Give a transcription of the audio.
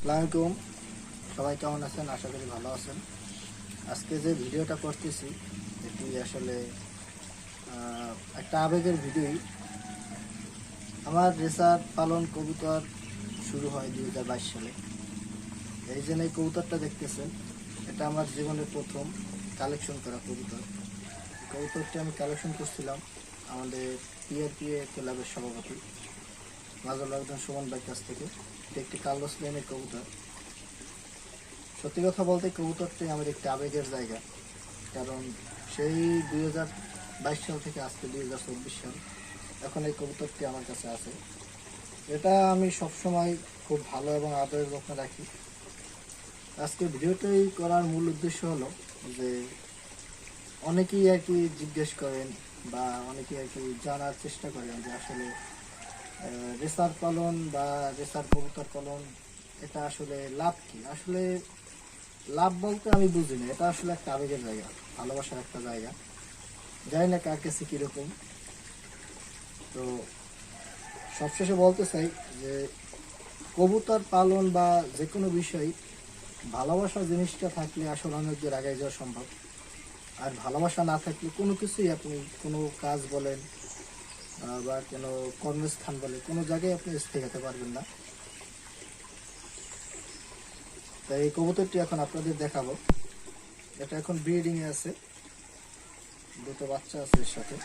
আসসালামাইকুম সবাই কেমন আছেন? আশা করি ভালো আছেন। আজকে যে ভিডিওটা করতেছি, এটি আসলে একটা আবেগের ভিডিওই। আমার রেসার পালন কবুতর শুরু হয় দুই হাজার বাইশ সালে। এই যে এই কবুতরটা দেখতেছেন, এটা আমার জীবনের প্রথম কালেকশন করা কবুতর। কবুতরটি আমি কালেকশন করছিলাম আমাদের পিআরপিএ ক্লাবের সভাপতি। মাজল একজন সুমন ভাই কাছ থেকে। একটি কার্লোস লেনের কবুতর। সত্যি কথা বলতে কবুতরটি আমার একটি আবেগের জায়গা। কারণ সেই দুই বাইশ সাল থেকে আজকে দুই হাজার চব্বিশ সাল এখন এই কবুতরটি আমার কাছে আছে। এটা আমি সবসময় খুব ভালো এবং আদরের যত্ন রাখি। আজকে ভিডিওটাই করার মূল উদ্দেশ্য হলো যে অনেকেই আর কি জিজ্ঞেস করেন বা অনেকেই আর কি জানার চেষ্টা করেন যে আসলে রেসার পালন বা রেসার কবুতর পালন, এটা আসলে লাভ কি? আসলে লাভ বলতে আমি বুঝি না। এটা আসলে একটা আবেগের জায়গা, ভালোবাসার একটা জায়গা। জানি না কার কাছে কীরকম। তো সবশেষে বলতে চাই যে কবুতর পালন বা যে কোনো বিষয় ভালোবাসা জিনিসটা থাকলে আসলে অনেক দূর আগে যাওয়া সম্ভব। আর ভালোবাসা না থাকলে কোনো কিছুই আপনি কোনো কাজ বলেন বা কেন কর্মস্থান বলে, কোনো জায়গায় আপনি স্থির হতে পারবেন না। তাই এই কবুতরটি এখন আপনাদের দেখাবো। এটা এখন ব্রিডিং এ আছে। দুটো বাচ্চা আছে এর সাথে।